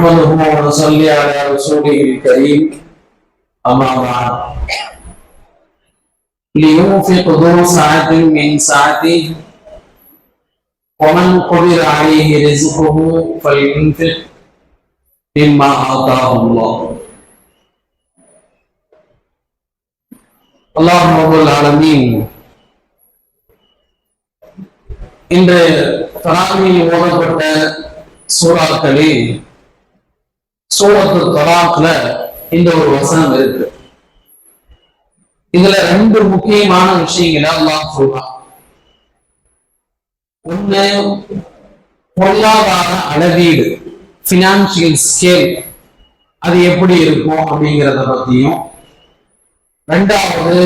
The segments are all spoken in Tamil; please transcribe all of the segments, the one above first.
نحمده ونصلي على رسوله الكريم أما بعد لينفق ذو سعة من سعته ومن قدر عليه رزقه فلينفق مما آتاه الله اللهم رب العالمين இன்று தராமியில் ஓதப்பட்ட சூறாக்களில் சூரத்து தலாக்ல இந்த ஒரு வசனம் இருக்கு. இதுல ரெண்டு முக்கியமான விஷயங்களை அல்லாஹ் சொல்றான். ஒண்ணு பொருளாதார அளவீடு பினான்சியல் ஸ்கேல் அது எப்படி இருக்கும் அப்படிங்கிறத பத்தியும். ரெண்டாவது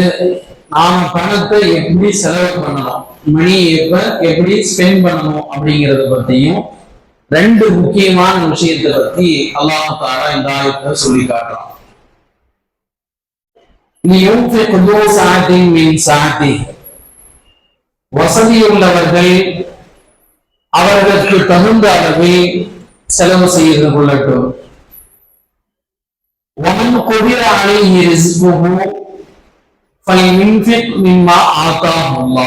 நாம பணத்தை எப்படி செலவு பண்ணணும் மணி எப்ப எப்படி ஸ்பெண்ட் பண்ணணும் அப்படிங்கறத பத்தியும் ரெண்டு முக்கியமான விஷயத்தை பத்தி அல்லாஹாரா இந்த ஆயத்தை சொல்லி காட்டுறான். வசதியுள்ளவர்கள் அவர்களுக்கு தகுந்த அளவை செலவு செய்து கொள்ளட்டும். ஒமன் கொடிய அணை ஆத்தாகும்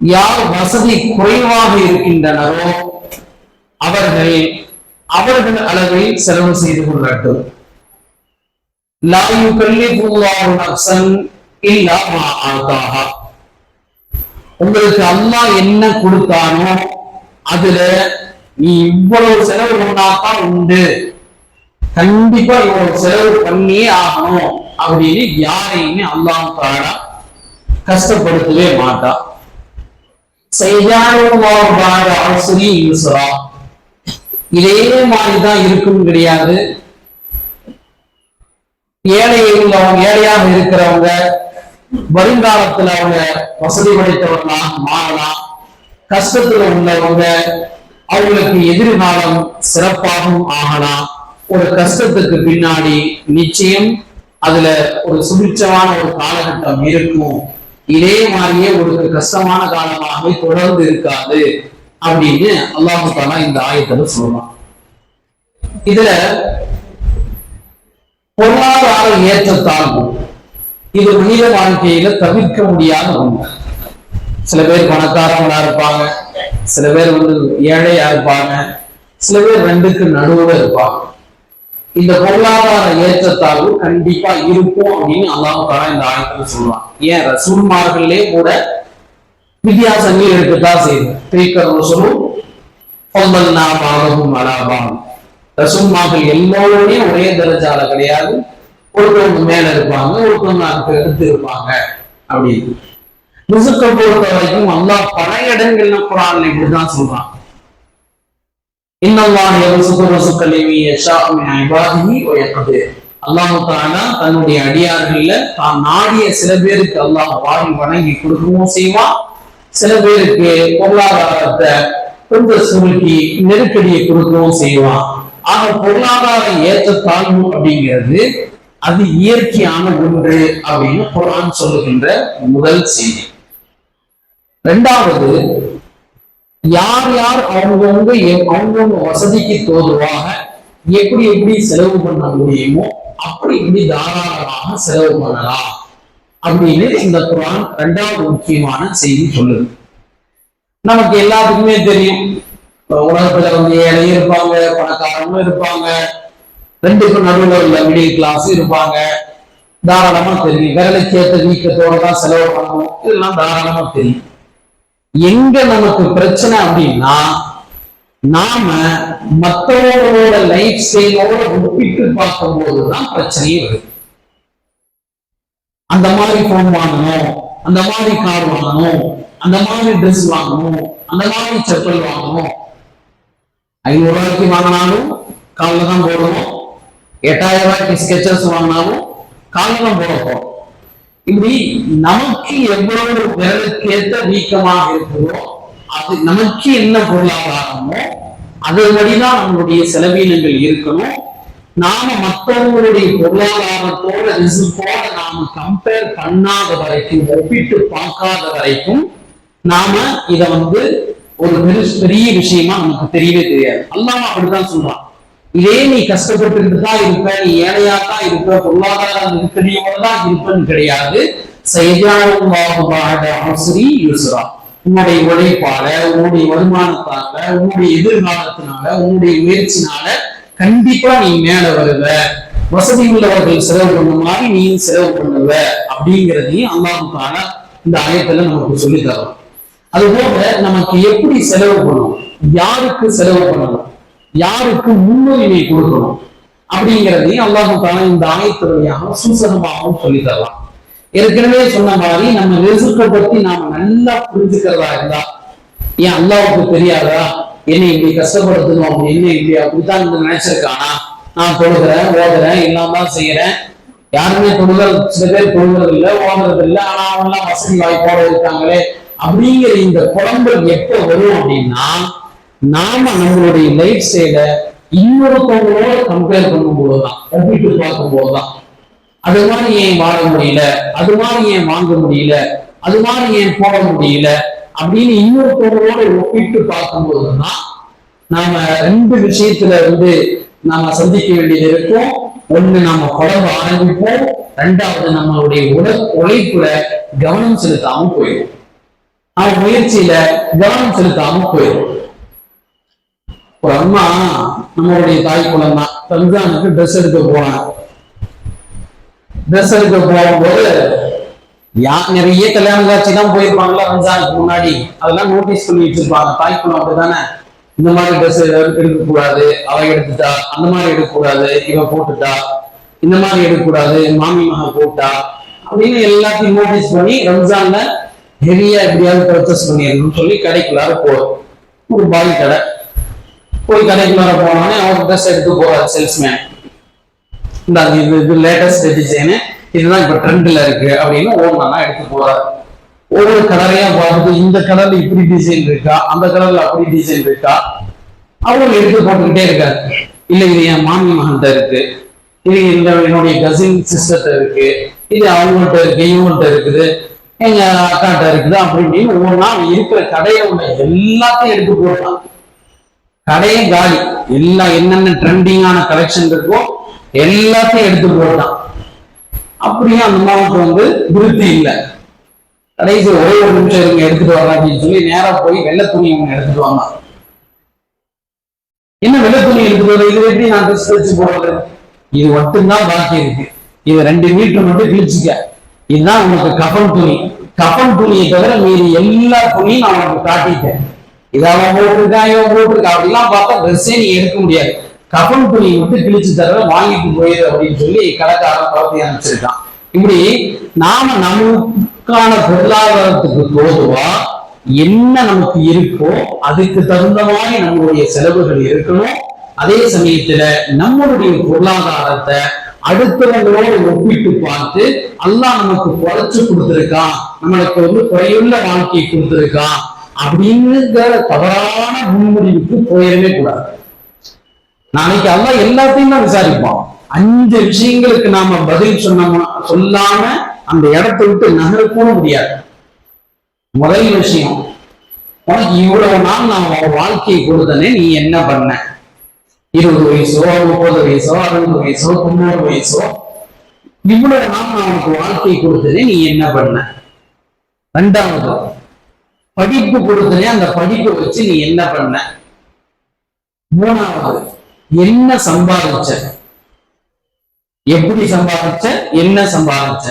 யார் வசதி குறைவாக இருக்கின்றனரோ அவர்கள் அவர்கள் அளவில் செலவு செய்து கொள்ளட்டும். லாயு யுகல்லிஃபுல்லாஹு நஃப்ஸன் இல்லா மா ஆதாஹா உங்களுக்கு அல்லாஹ் என்ன கொடுத்தானோ அதுல நீ இவ்வளவு செலவு பண்ணாதான் உண்டு. கண்டிப்பா இவ்வளவு செலவு பண்ணியே ஆகணும் அப்படின்னு யாரையுமே அல்லாஹ் கஷ்டப்படுத்தவே மாட்டான். இதே மாதிரிதான் இருக்கும் கிடையாது. ஏழை உள்ளவங்க ஏழையாக இருக்கிறவங்க வருங்காலத்துல அவங்க வசதி படைத்தவர்களாக மாறலாம் கஷ்டத்துல உள்ளவங்க அவங்களுக்கு எதிர்காலம் சிறப்பாகவும் ஆகலாம் ஒரு கஷ்டத்துக்கு பின்னாடி நிச்சயம் அதுல ஒரு சுபிட்சமான ஒரு காலகட்டம் இருக்கும். இதே மாதிரியே ஒரு கஷ்டமான காலமாகவே தொடர்ந்து இருக்காது அப்படின்னு அல்லாஹு தாலா இந்த ஆயத்தில் சொல்லலாம் இதுல பொருளாதார ஏற்றத்தாழ்வு இது மனித வாழ்க்கையில தவிர்க்க முடியாத ஒன்று சில பேர் பணக்காரங்களா இருப்பாங்க சில பேர் வந்து ஏழையா இருப்பாங்க சில பேர் ரெண்டுக்கு நடுவுல இருப்பாங்க. இந்த பொருளாதார ஏற்றத்தாழ்வு கண்டிப்பா இருக்கும் அப்படின்னு அல்லாஹ் தாலா இந்த ஆயத்துல சொல்லுவான் ஏன்? ரசூல்மார்களே கூட வித்தியாசங்கள் இருக்கத்தான் செய்யுது. தீக்கர் ரசூலும் பொங்கல்னா பாகமும் அலாபாம் ரசூல்மார்கள் எல்லோருமே ஒரே தரஜால கிடையாது. ஒருத்தவங்க மேல இருப்பாங்க ஒருத்தவங்க அதுக்கு எடுத்து இருப்பாங்க அப்படின்னு. ரிசுக்கை பொறுத்த வரைக்கும் அல்லாஹ் பல இடங்கள்ல குரான் இப்படிதான் சொல்றான். இன்னல்லாஹ் யர்சுகு ரிசுக்க லிமன் யஷாஉ மின் தன்னுடைய அடியார்கள்ல தான் நாடிய சில பேருக்கு அல்லாஹ் வாரி வணங்கி கொடுக்கவும் செய்வான் சில பேருக்கு பொருளாதாரத்தை கொஞ்சம் சுருக்கி நெருக்கடியை கொடுக்கவும் செய்வான் ஆக பொருளாதார ஏற்றத்தாழ்வு அப்படிங்கிறது அது இயற்கையான ஒன்று அப்படின்னு குரான் சொல்லுகின்ற முதல் செய்தி. ரெண்டாவது யார் யார் அவங்கவுங்க அவங்கவுங்க வசதிக்கு தோதுவாக எப்படி எப்படி செலவு பண்ண முடியுமோ அப்படி இப்படி தாராளமாக செலவு பண்ணலாம். அப்படின்னு இந்த குரான் ரெண்டாவது முக்கியமான செய்தி சொல்லுது. நமக்கு எல்லாத்துக்குமே தெரியும். உலகத்துல வந்து ஏழையும் இருப்பாங்க பணக்காரங்களும் இருப்பாங்க. ரெண்டுக்கும் நடுவில் உள்ள மிடில் கிளாஸ் இருப்பாங்க. தாராளமா தெரியும். விரலுக்கேற்ற வீக்கத்தோட தான் செலவு பண்ணணும். இதெல்லாம் தாராளமா தெரியும். எங்க நமக்கு பிரச்சனை அப்படின்னா நாம மற்றவங்களோட லைஃப் ஸ்டைலோட ஒப்பிட்டு பார்க்கும் போதுதான் பிரச்சனையே வருது அந்த மாதிரி போன் வாங்கணும் அந்த மாதிரி கார் வாங்கணும் அந்த மாதிரி ட்ரெஸ் வாங்கணும் அந்த மாதிரி செப்பல் வாங்கணும். ஐநூறு ரூபாய்க்கு வாங்கினாலும் காலில் தான் போடணும் எட்டாயிரம் ரூபாய்க்கு ஸ்கெச்சஸ் வாங்கினாலும் காலில் தான் போடணும். இப்படி நமக்கு எவ்வளவு விரலுக்கேற்ற வீக்கமாக இருக்கிறதோ அது நமக்கு என்ன பொருளாதாரமோ அதன்படிதான் நம்மளுடைய செலவீனங்கள் இருக்கணும். நாம மற்றவங்களுடைய பொருளாதாரத்தோட ரிசுக்கோட நாம கம்பேர் பண்ணாத வரைக்கும் ஒப்பிட்டு பார்க்காத வரைக்கும் நாம இத வந்து ஒரு பெரிய விஷயமா நமக்கு தெரியவே தெரியாது. அல்லாம அப்படித்தான் சொல்றான். இதே நீ கஷ்டப்பட்டு தான் இருப்ப நீ ஏழையா தான் இருப்ப பொருளாதார நெருக்கடியோட தான் இருப்பன்னு கிடையாது ஆசிரி யூசுரா. உன்னுடைய உழைப்பால உன்னுடைய வருமானத்தால உன்னுடைய எதிர்காலத்தினால உன்னுடைய முயற்சினால கண்டிப்பா நீ மேல வருவ. வசதி உள்ளவர்கள் செலவு பண்ண மாதிரி நீ செலவு பண்ணுவ. அப்படிங்கிறதையும் அல்லாவுக்கான இந்த ஆயத்துல நமக்கு சொல்லி தரும் அதுபோல நமக்கு எப்படி செலவு பண்ணணும்? யாருக்கு செலவு பண்ணணும்? யாருக்கு முன்னுரிமை கொடுக்கணும்? அப்படிங்கிறதையும் அல்லாஹுக்கான இந்த ஆயத்துறையாக வழியாக சூசகமாகவும் சொல்லி தரலாம். ஏற்கனவே சொன்ன மாதிரி நம்ம ரிசுக்கை பத்தி நாம நல்லா புரிஞ்சுக்கிறதா இருந்தா ஏன் அல்லாவுக்கு தெரியாதா? என்னை இப்படி கஷ்டப்படுத்தணும்? அப்படி என்ன இப்படி அப்படித்தான் இந்த நினைச்சிருக்கானா? நான் தொழுகிறேன் ஓதுறேன் எல்லாம் தான் செய்யறேன். யாருமே தொழுகிறது சில பேர் தொழுகிறது இல்லை ஓதுறது இல்லை ஆனா அவங்கெல்லாம் வசதி வாய்ப்போட இருக்காங்களே. அப்படிங்கிற இந்த குழம்பு எப்ப வரும் அப்படின்னா நாம நம்மளுடைய லைஃப் ஸ்டைல இன்னொருத்தவங்களோட கம்பேர் பண்ணும்போதுதான் ஒப்பிட்டு பார்க்கும் போதுதான் அது மாதிரி ஏன் வாழ முடியல? அது மாதிரி ஏன் வாங்க முடியல? அது மாதிரி ஏன் போட முடியல? அப்படின்னு இன்னொருத்தவங்களோட ஒப்பிட்டு பார்க்கும்போதுதான் நாம ரெண்டு விஷயத்துல வந்து நாம சந்திக்க வேண்டியது இருக்கும். ஒண்ணு நாம குழம்ப ஆரம்பிப்போம். ரெண்டாவது நம்மளுடைய உட உழைப்புல கவனம் செலுத்தாம போயிடும். அவன் முயற்சியில கவனம் செலுத்தாம போயிடும். ஒரு அம்மா நம்மளுடைய தாய் குளம் தான் ரம்ஜானுக்கு ட்ரெஸ் எடுக்க போனாங்க ட்ரெஸ் எடுக்க போகும்போது யா நிறைய கல்யாண காட்சி தான் போயிருப்பாங்களா ரம்ஜானுக்கு முன்னாடி. அதெல்லாம் நோட்டீஸ் பண்ணி வச்சிருப்பாங்க தாய் குளம் அப்படிதானே இந்த மாதிரி ட்ரெஸ் எடுக்க கூடாது அவ எடுத்துட்டா அந்த மாதிரி எடுக்க கூடாது இவ போட்டுட்டா இந்த மாதிரி எடுக்கக்கூடாது மாமி மகா போட்டா அப்படின்னு எல்லாத்தையும் நோட்டீஸ் பண்ணி ரம்ஜான்ல ஹெவியா எப்படியாவது பர்ச்சேஸ் பண்ணிடணும்னு சொல்லி கடைக்குள்ளார போறோம். ஒரு பாய் கடை. போய் கடைக்குள்ளார போனோடனே அவங்க ட்ரெஸ் எடுத்து போறாரு சேல்ஸ்மேன் இந்த இது இது லேட்டஸ்ட் டிசைனு இதுதான் இப்ப ட்ரெண்ட்ல இருக்கு அப்படின்னு ஓடனா எடுத்து போறாரு. ஒவ்வொரு கலரையா பார்த்து இந்த கலர்ல இப்படி டிசைன் இருக்கா? அந்த கலர்ல அப்படி டிசைன் இருக்கா? அவரும் எடுத்து போட்டுக்கிட்டே இருக்காரு. இல்ல இது என் மாமி மகன்கிட்ட இருக்கு. இது இந்த என்னுடைய கசின் சிஸ்டர்கிட்ட இருக்கு. இது அவங்கள்ட்ட இருக்கு இவங்கள்ட்ட இருக்குது. எங்க அக்காட்ட இருக்குது அப்படி இப்படின்னு ஒவ்வொன்றா இருக்கிற கடையில உள்ள எல்லாத்தையும் எடுத்து போட்டான் கடையே காலி. எல்லா என்னென்ன ட்ரெண்டிங்கான கலெக்ஷன் இருக்கோ எல்லாத்தையும் எடுத்து போட்டான் அப்படியே அந்த அம்மாவுக்கு வந்து விருத்தி இல்லை. கடைசி ஒரே ஒரு நிமிஷம் இருங்க எடுத்துட்டு வரலாம் அப்படின்னு சொல்லி நேரா போய் வெள்ளை துணி அவங்க எடுத்துட்டு வாங்க. என்ன வெள்ளை துணி எடுத்துட்டு வர இது எப்படி நான் ட்ரெஸ் வச்சு போறது இது மட்டும்தான் பாக்கி இருக்கு. இது ரெண்டு மீட்டர் மட்டும் கிழிச்சுக்க. இதுதான் உனக்கு கஃபன் துணி. கஃபன் துணியை தவிர மீறி எல்லா துணியும் நான் உனக்கு காட்டிட்டேன். இதை அவன் போட்டிருக்கான் இவன் போட்டிருக்கான். அப்படிலாம் பார்த்தா ட்ரெஸ்ஸே நீ எடுக்க முடியாது. கஃபன் துணி விட்டு கிழிச்சு தர வாங்கிட்டு போயிரு அப்படின்னு சொல்லி கடைக்காரன் பழத்தை அனுப்பிச்சிருக்கான். இப்படி நாம நமக்கான பொருளாதாரத்துக்கு தோதுவா என்ன நமக்கு இருக்கோ அதுக்கு தகுந்த மாதிரி நம்மளுடைய செலவுகள் இருக்கணும். அதே சமயத்துல நம்மளுடைய பொருளாதாரத்தை அடுத்தவங்களோடு ஒப்பிட்டு பார்த்து அல்லாஹ் நமக்கு குறைச்சு கொடுத்திருக்கான். நம்மளுக்கு வந்து குறையுள்ள வாழ்க்கையை கொடுத்திருக்கான். அப்படிங்கிற தவறான முன்முடிவுக்கு போயிடவே கூடாது. நாளைக்கு அல்ல எல்லாத்தையும் தான் விசாரிப்போம் அஞ்சு விஷயங்களுக்கு நாம பதில் சொன்னோம்னா சொல்லாம அந்த இடத்தை விட்டு நகரக்கூட முடியாது. முதல் விஷயம் உனக்கு இவ்வளவு நாள் நான் உன் வாழ்க்கையை கொடுத்தனே நீ என்ன பண்ண? இருபது வயசோ முப்பது வயசோ அறுபது வயசோ தொண்ணூறு வயசோ இவ்வளவு நாள் நான் உனக்கு வாழ்க்கையை கொடுத்தனே நீ என்ன பண்ண? ரெண்டாவது படிப்பு கொடுத்தனே அந்த படிப்பை வச்சு நீ என்ன பண்ண? மூணாவது என்ன சம்பாதிச்ச? எப்படி சம்பாதிச்ச? என்ன சம்பாதிச்ச?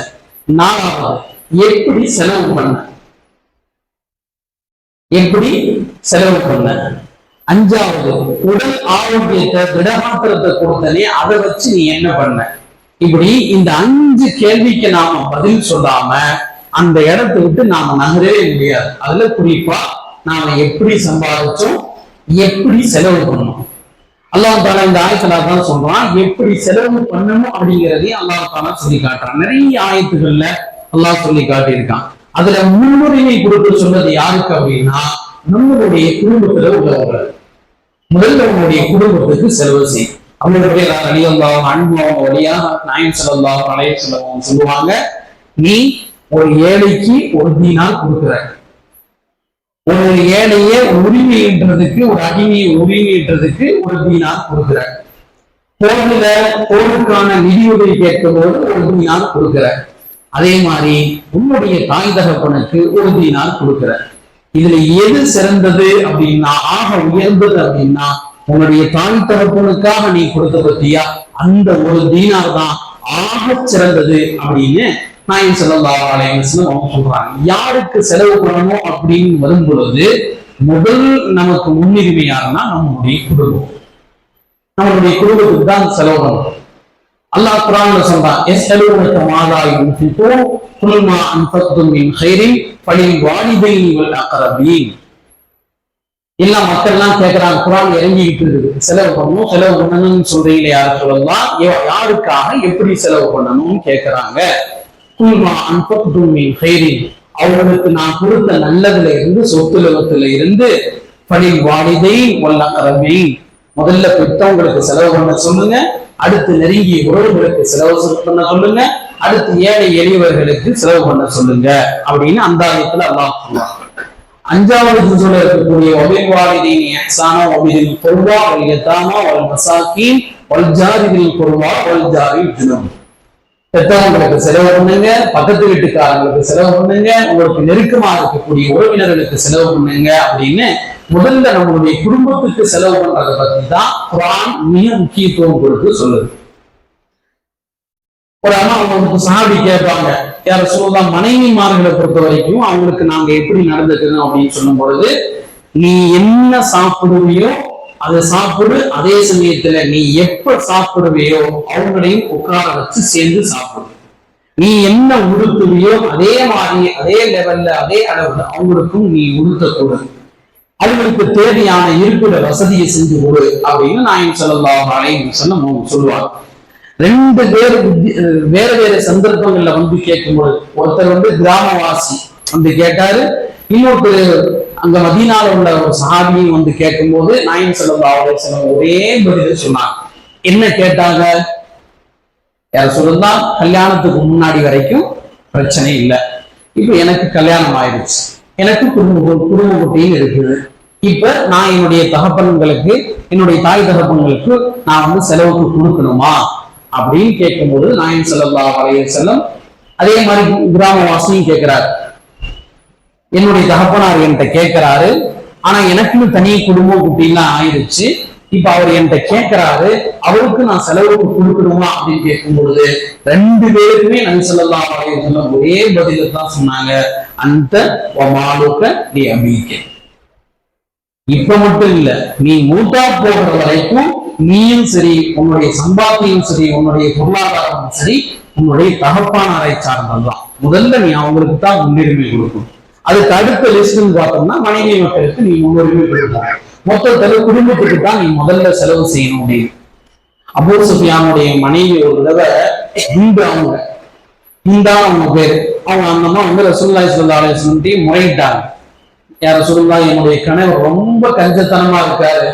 நாலாவது எப்படி செலவு பண்ண? எப்படி செலவு பண்ண? அஞ்சாவது உடல் ஆரோக்கியத்தை திடமாத்திரத்தை கொடுத்தனே அதை வச்சு நீ என்ன பண்ண? இப்படி இந்த அஞ்சு கேள்விக்கு நாம பதில் சொல்லாம அந்த இடத்தை விட்டு நாம நகரவே முடியாது. அதுல குறிப்பா நாம எப்படி சம்பாதிச்சோம் எப்படி செலவு பண்ணோம். அல்லாஹ் தாலா இந்த ஆயத்துல தான் சொல்றான் எப்படி செலவு பண்ணணும் அப்படிங்கிறதையும் அல்லாஹ் தாலா சொல்லி காட்டுறான். நிறைய ஆயத்துகள்ல அல்லாஹ் சொல்லி காட்டியிருக்கான். அதுல முன்னுரிமை கொடுத்து சொன்னது யாருக்கு அப்படின்னா நம்மளுடைய குடும்பத்துல உள்ளவர்கள். முதல்ல உன்னுடைய குடும்பத்துக்கு செலவு செய்யும் அவங்களுடைய அழியல்லாம் அன்பு அவங்க வழியா நாயம் செல்லலாம் அலைய செல்லலாம் சொல்லுவாங்க நீ ஒரு ஏழைக்கு ஒரு தீனால் கொடுக்கிறார். ஒரு ஏழைய உரிமைன்றதுக்கு ஒரு அடிமையை உரிமைன்றதுக்கு ஒரு தீனார் கொடுக்கிறார். போர்ல போருக்கான நிதியுதவி கேட்கும் போது ஒரு தீனார் கொடுக்கிறார். அதே மாதிரி உன்னுடைய தாய் தகப்பனுக்கு ஒரு தீனார் கொடுக்கிறார். இதுல எது சிறந்தது அப்படின்னா ஆக உயர்ந்தது அப்படின்னா உன்னுடைய தாய் தகப்பனுக்காக நீ கொடுத்த பத்தியா? அந்த ஒரு தீனார் தான் ஆக சிறந்தது அப்படின்னு நாயன் சொல்லலாம் அவங்க சொல்றாங்க யாருக்கு செலவு பண்ணணும் அப்படின்னு வரும் பொழுது முதல் நமக்கு முன்னுரிமை யாருன்னா நம்மளுடைய குடும்பம். நம்மளுடைய குடும்பத்துக்கு தான் செலவு பண்ணணும். அல்லாஹ் குரான்ல சொல்றான் எஸ் செலவுக்கு மாதாயும் குல்மா அன்பத்தும் மின் பழி வாலிபை வல் அகரபீன். எல்லாம் மக்கள் எல்லாம் கேட்கிறாங்க குரான் இறங்கிக்கிட்டு இருக்குது. செலவு பண்ணணும் செலவு பண்ணணும்னு சொல்றீங்களே யார் சொல்லலாம் யாருக்காக எப்படி செலவு பண்ணணும்னு கேட்கறாங்க அவர்களுக்கு அவங்களுக்கு நான் கொடுத்த நல்லதுல இருந்து சொத்துலகத்துல இருந்து பழி வாலிதை வல்ல முதல்ல பெற்றவங்களுக்கு செலவு பண்ண சொல்லுங்க. அடுத்து நெருங்கிய உறவுகளுக்கு செலவு பண்ண சொல்லுங்க. அடுத்து ஏழை எளியவர்களுக்கு செலவு பண்ண சொல்லுங்க. அப்படின்னு அந்த ஆயத்துல அல்லாஹ் சொல்லுவாங்க அஞ்சாவது சொல்ல இருக்கக்கூடிய ஒபில் வாலிதீன் எஹ்சானா ஒபிதில் பொருவா ஒல் யதாமா ஒல் மசாக்கீன் ஒல் ஜாரிதில் பொருவா ஒல் ஜாரி ஜுனம் பெற்றவங்களுக்கு செலவு பண்ணுங்க பக்கத்து வீட்டுக்காரங்களுக்கு செலவு பண்ணுங்க உங்களுக்கு நெருக்கமா இருக்கக்கூடிய உறவினர்களுக்கு செலவு பண்ணுங்க அப்படின்னு முதல்ல நம்மளுடைய குடும்பத்துக்கு செலவு பண்றதை பத்தி தான் குரான் மிக முக்கியத்துவம் கொடுத்து சொல்லுது. ஒரு அம்மா அவங்களுக்கு சாபி கேட்பாங்க யார சொல்லலாம் மனைவிமார்களை பொறுத்த வரைக்கும் அவங்களுக்கு நாங்க எப்படி நடந்துக்கணும்? அப்படின்னு சொல்லும் பொழுது நீ என்ன சாப்பிடுவியோ அதை சாப்பிடு அதே சமயத்துல நீ எப்ப சாப்பிடுவையோ அவங்களையும் உட்கார வச்சு சேர்ந்து சாப்பிடு. நீ என்ன உடுத்துவியோ அதே மாதிரி அதே லெவல்ல அதே அளவுல அவங்களுக்கும் நீ உடுத்தக்கூடாது அவங்களுக்கு தேவையான இருப்பிட வசதியை செஞ்சு கொடு அப்படின்னு நாயன் சொல்லலாம் அலைன்னு சொல்ல சொல்லுவாங்க. ரெண்டு பேர் வேற வேற சந்தர்ப்பங்கள்ல வந்து கேட்கும்போது ஒருத்தர் வந்து கிராமவாசி வந்து கேட்டாரு இன்னொருத்தர் அங்க மதீனால உள்ள ஒரு சஹாபியும் வந்து கேட்கும்போது நாயன் சொல்லா செல்லம் ஒரே பதில் சொன்னாங்க. என்ன கேட்டாங்க? யார் சொல்லுந்தா கல்யாணத்துக்கு முன்னாடி வரைக்கும் பிரச்சனை இல்லை. இப்ப எனக்கு கல்யாணம் ஆயிடுச்சு. எனக்கு குடும்ப குடும்ப குட்டியும் இருக்குது. இப்ப நான் என்னுடைய தகப்பன்களுக்கு என்னுடைய தாய் தகப்பன்களுக்கு நான் வந்து செலவுக்கு கொடுக்கணுமா? அப்படின்னு கேட்கும்போது நாயன் செல்லல்லா வலைய செல்லம் அதே மாதிரி கிராமவாசியும் கேட்கிறாரு. என்னுடைய தகப்பனார் என்கிட்ட கேட்கிறாரு. ஆனா எனக்குன்னு தனி குடும்பம் குட்டிலாம் ஆயிடுச்சு இப்ப அவர் என்கிட்ட கேட்கிறாரு அவருக்கு நான் செலவுக்கு கொடுக்கணுமா? அப்படின்னு கேட்கும்பொழுது ரெண்டு பேருக்குமே நன் சொல்லலாம் ஒரே பதில தான் சொன்னாங்க. அந்த மாலுக்க நீ அமீக்க இப்ப மட்டும் இல்ல நீ மூட்டா போகிற வரைக்கும் நீயும் சரி உன்னுடைய சம்பாத்தியும் சரி உன்னுடைய பொருளாதாரமும் சரி உன்னுடைய தகப்பானாரை சார்ந்ததுதான். முதல்ல நீ அவங்களுக்கு தான் முன்னுரிமை கொடுக்கணும். அதுக்கு அடுத்த லிஸ்ட்னு பார்த்தோம்னா மனைவி மக்களுக்கு நீ முன்னுரிமை கொடுக்கலாம். மொத்தத்துல குடும்பத்துக்கு தான் நீ முதல்ல செலவு செய்யணும் அப்படின்னு. அபூர் சுஃபியானுடைய மனைவி ஒரு தடவை இந்த அவங்க இந்த அவங்க பேரு. அவங்க அந்த அம்மா வந்து ரசூல்லாய் சொல்லா அலிஸ்லம்டையும் முறையிட்டாங்க. யார சொல்லா என்னுடைய கணவர் ரொம்ப கஞ்சத்தனமா இருக்காரு.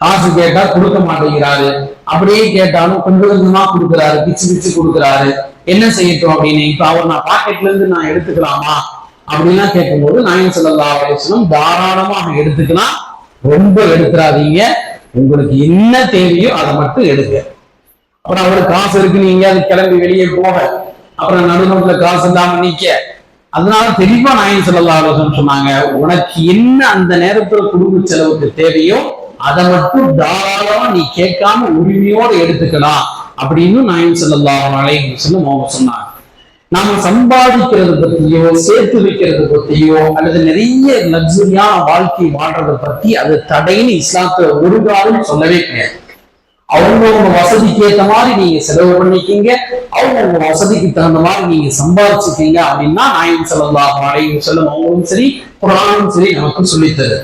காசு கேட்டா கொடுக்க மாட்டேங்கிறாரு. அப்படியே கேட்டாலும் கொஞ்சம் கொஞ்சமா கொடுக்குறாரு. பிச்சு பிச்சு கொடுக்குறாரு. என்ன செய்யட்டும் அப்படின்னு இப்ப அவர் நான் பாக்கெட்ல இருந்து நான் எடுத்துக்கலாமா? அப்படின்லாம் கேட்கும்போது நாயன் செல்லல்லா அலிஸ்லம் தாராளமாக எடுத்துக்கலாம் ரொம்ப எடுத்துறாதீங்க. உங்களுக்கு என்ன தேவையோ அதை மட்டும் எடுங்க. அப்புறம் அவருக்கு காசு இருக்கு நீங்க அது கிளம்பி வெளியே போக. அப்புறம் நடுநடுல காசு இல்லாம நிக்க. அதனால தெளிவா நாயன் செல்லல்லா ஆலோசனை சொன்னாங்க உனக்கு என்ன அந்த நேரத்துல குடும்ப செலவுக்கு தேவையோ அதை மட்டும் தாராளமா நீ கேட்காம உரிமையோடு எடுத்துக்கலாம். அப்படின்னு நாயன் செல்லல்லா அலைன்னு சொல்ல அவங்க சொன்னாங்க. நாம சம்பாதிக்கிறது பத்தியோ சேர்த்து வைக்கிறது பத்தியோ அல்லது நிறைய லக்ஸுரியான வாழ்க்கை வாழ்றதை பத்தி அது தடைன்னு இஸ்லாத்துல ஒரு காலம் சொல்லவே கிடையாது. அவங்கவுங்க வசதிக்கு ஏத்த மாதிரி நீங்க செலவு பண்ணிக்கீங்க. அவங்கவுங்க வசதிக்கு தகுந்த மாதிரி நீங்க சம்பாதிச்சுக்கீங்க அப்படின்னா நாயன் செலவாக அலையும் செல்லும் அவங்களும் சரி குரானும் சரி நமக்கு சொல்லித்தரு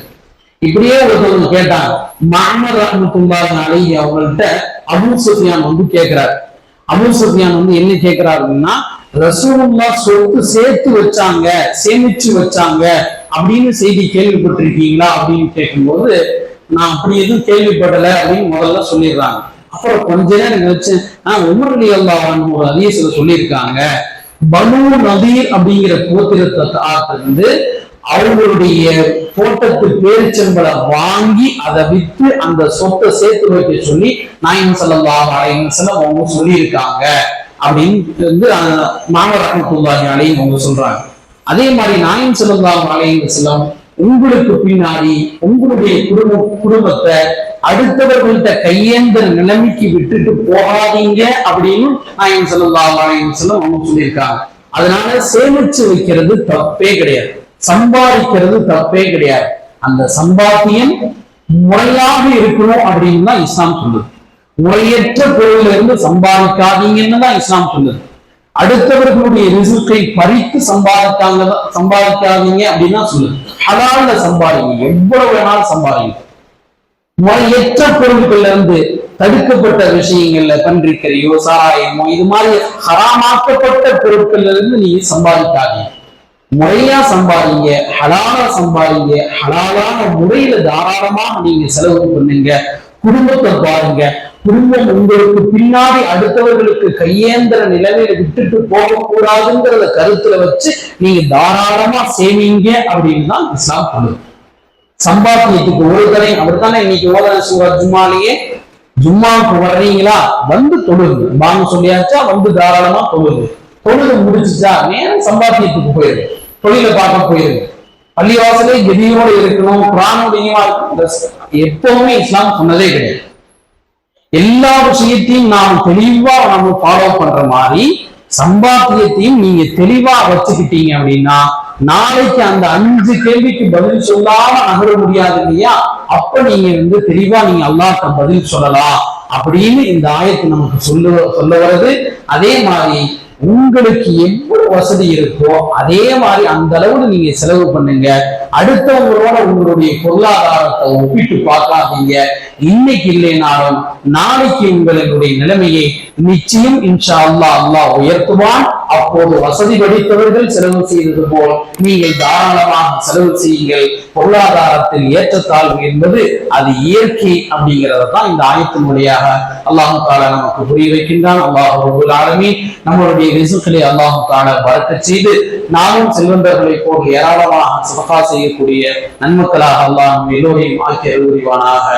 இப்படியே ஒருத்தவங்க கேட்டாங்க மாமர் ரஹமத்துல்லாஹி அலைஹி அவங்கள்ட்ட அபூ சுஃபியான் வந்து கேட்கிறாரு. அபூ சுஃபியான் வந்து என்ன கேட்கிறாரு அப்படின்னா ரசூலுல்லா சொத்து சேர்த்து வச்சாங்க சேமிச்சு வச்சாங்க அப்படின்னு செய்தி கேள்விப்பட்டிருக்கீங்களா அப்படின்னு கேட்கும்போது நான் அப்படி எதுவும் கேள்விப்படல அப்படின்னு முதல்ல சொல்லிடுறாங்க. அப்புறம் கொஞ்ச நேரம் வச்சு ஆஹ் உமர் அலி அல்லாஹ் ஒரு அதிசல சொல்லியிருக்காங்க பனு நதீர் அப்படிங்கிற கோத்திரத்தை வந்து அவங்களுடைய தோட்டத்து பேரிச்சம்பளை வாங்கி அதை வித்து அந்த சொத்தை சேர்த்து வைக்க சொல்லி நாயன் ஸல்லல்லாஹு அலைஹி அவங்க சொல்லியிருக்காங்க. அப்படின்னு வந்து மாமர் ரஹ்மத்துல்லாஹி அலைஹி அவங்க சொல்றாங்க. அதே மாதிரி நாயம் ஸல்லல்லாஹு அலையும் செல்லம் உங்களுக்கு பின்னாடி உங்களுடைய குடும்ப குடும்பத்தை அடுத்தவர்கள்ட்ட கையேந்த நிலைமைக்கு விட்டுட்டு போகாதீங்க அப்படின்னு நாயம் ஸல்லல்லாஹு அலையும் செல்லம் அவங்க சொல்லியிருக்காங்க. அதனால சேமிச்சு வைக்கிறது தப்பே கிடையாது. சம்பாதிக்கிறது தப்பே கிடையாது. அந்த சம்பாத்தியம் முறையாக இருக்கணும் அப்படின்னு தான் இஸ்லாம் சொல்லுது. முறையற்ற பொருள்ல இருந்து சம்பாதிக்காதீங்கன்னு தான் இஸ்லாம் சொல்லுது. அடுத்தவர்களுடைய ரிசுக்கை பறித்து சம்பாதிக்காங்க சம்பாதிக்காதீங்க அப்படின்னா சொல்லுது. ஹலால்ல சம்பாதிங்க எவ்வளவு வேணாலும் சம்பாதிங்க. முறையற்ற பொருட்கள்ல இருந்து தடுக்கப்பட்ட விஷயங்கள்ல பன்றிக்கரையோ சாராயமோ இது மாதிரி ஹராமாக்கப்பட்ட பொருட்கள்ல இருந்து நீங்க சம்பாதிக்காதீங்க. முறையா சம்பாதிங்க ஹலாலா சம்பாதிங்க ஹலாலான முறையில தாராளமாக நீங்க செலவு பண்ணுங்க குடும்பத்தை பாருங்க குடும்பம் உங்களுக்கு பின்னாடி அடுத்தவர்களுக்கு கையேந்திர நிலைமையில விட்டுட்டு போகக்கூடாதுங்கிறத கருத்துல வச்சு நீங்க தாராளமா சேமிங்க அப்படின்னு தான் இஸ்லாம் பண்ணுது. சம்பாத்தியத்துக்கு ஒரு தரை அவர் தானே இன்னைக்கு ஓதன சூரா ஜும்மாலேயே? ஜும்மாவுக்கு வர்றீங்களா? வந்து தொழுது. பாங்க சொல்லியாச்சா? வந்து தாராளமா தொழுது. தொழுது முடிச்சுச்சா நேரம் சம்பாத்தியத்துக்கு போயிரு. தொழில பார்க்க போயிரு. பள்ளிவாசலே கெதியோட இருக்கணும் குரானுடையமா இருக்கணும்? எப்பவுமே இஸ்லாம் சொன்னதே கிடையாது. எல்லா விஷயத்தையும் நாம் தெளிவா நம்ம ஃபாலோ பண்ற மாதிரி சம்பாத்தியத்தையும் நீங்க தெளிவா வச்சுக்கிட்டீங்க அப்படின்னா நாளைக்கு அந்த அஞ்சு கேள்விக்கு பதில் சொல்லாம நகர முடியாது இல்லையா? அப்ப நீங்க வந்து தெளிவா நீங்க அல்லாட்ட பதில் சொல்லலாம் அப்படின்னு இந்த ஆயத்தை நமக்கு சொல்ல சொல்ல வருது அதே மாதிரி உங்களுக்கு எவ்வளவு வசதி இருக்கோ அதே மாதிரி அந்த அளவுக்கு நீங்க செலவு பண்ணுங்க. அடுத்தவங்களோட உங்களுடைய பொருளாதாரத்தை ஒப்பிட்டு பார்க்காதீங்க. இன்னைக்கு இல்லைனாலும் நாளைக்கு உங்களுடைய நிலைமையை நிச்சயம் இன்ஷா அல்லா அல்லாஹ் உயர்த்துவான். அப்போது வசதி படைத்தவர்கள் செலவு செய்தது போல் நீங்கள் தாராளமாக செலவு செய்யுங்கள். பொருளாதாரத்தில் ஏற்றத்தாழ்வு என்பது அது இயற்கை அப்படிங்கிறத தான் இந்த ஆயத்தின் வழியாக அல்லாஹு தாலா நமக்கு புரிய வைக்கின்றான். அல்லாஹ் ரபுல் நம்மளுடைய ரிசுக்களை அல்லாஹு தாலா வரக்கச் செய்து நாமும் செல்வந்தர்களை போல் ஏராளமாக சபகா செய்யக்கூடிய நன்மக்களாக அல்லாஹ் எல்லோரையும் ஆக்கி அறிவுரிவானாக